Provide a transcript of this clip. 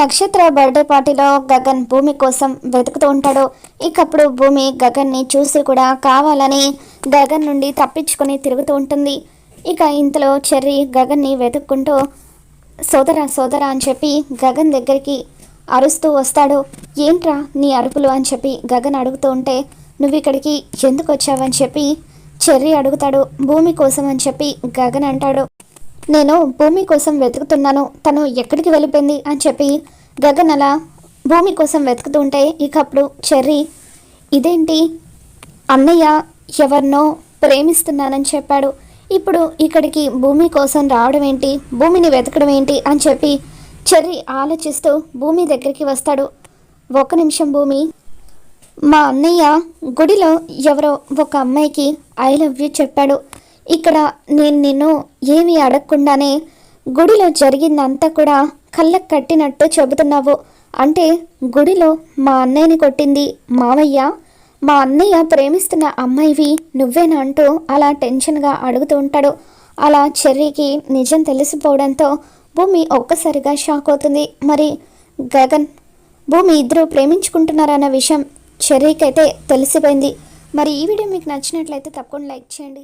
నక్షత్ర బర్త్డే పార్టీలో గగన్ భూమి కోసం వెతుకుతూ ఉంటాడు. ఇకప్పుడు భూమి గగన్ని చూసి కూడా కావాలని గగన్ నుండి తప్పించుకొని తిరుగుతూ ఉంటుంది. ఇక ఇంతలో చెర్రీ గగన్ని వెతుక్కుంటూ సోదరా సోదరా అని చెప్పి గగన్ దగ్గరికి అరుస్తూ వస్తాడు. ఏంట్రా నీ అరుపులు అని చెప్పి గగన్ అడుగుతూ ఉంటే నువ్వు ఇక్కడికి ఎందుకు వచ్చావని చెప్పి చెర్రీ అడుగుతాడు. భూమి కోసం అని చెప్పి గగన్ అంటాడు. నేను భూమి కోసం వెతుకుతున్నాను. తను ఎక్కడికి వెళ్ళిపోయింది అని చెప్పి గగన్ అలా భూమి కోసం వెతుకుతుంటే ఇక అప్పుడు చెర్రీ ఇదేంటి? అన్నయ్య ఎవరినో ప్రేమిస్తున్నానని చెప్పాడు. ఇప్పుడు ఇక్కడికి భూమి కోసం రావడం ఏంటి? భూమిని వెతకడం ఏంటి? అని చెప్పి చెర్రీ ఆలోచిస్తూ భూమి దగ్గరికి వస్తాడు. ఒక నిమిషం భూమి మా అన్నయ్య గుడిలో ఎవరో ఒక అమ్మాయికి ఐ లవ్ యూ చెప్పాడు. ఇక్కడ నేను నిన్ను ఏమీ అడగకుండానే గుడిలో జరిగిందంతా కూడా కళ్ళకు కట్టినట్టు చెబుతున్నావు. అంటే గుడిలో మా అన్నయ్యని కొట్టింది మావయ్య. మా అన్నయ్య ప్రేమిస్తున్న అమ్మాయివి నువ్వేనా అంటూ అలా టెన్షన్గా అడుగుతూ ఉంటాడు. అలా చెర్రీకి నిజం తెలిసిపోవడంతో భూమి ఒక్కసారిగా షాక్ అవుతుంది. మరి గగన్ భూమి ఇద్దరు ప్రేమించుకుంటున్నారన్న విషయం చెర్రీకైతే అయితే తెలిసిపోయింది. మరి ఈ వీడియో మీకు నచ్చినట్లయితే తప్పకుండా లైక్ చేయండి.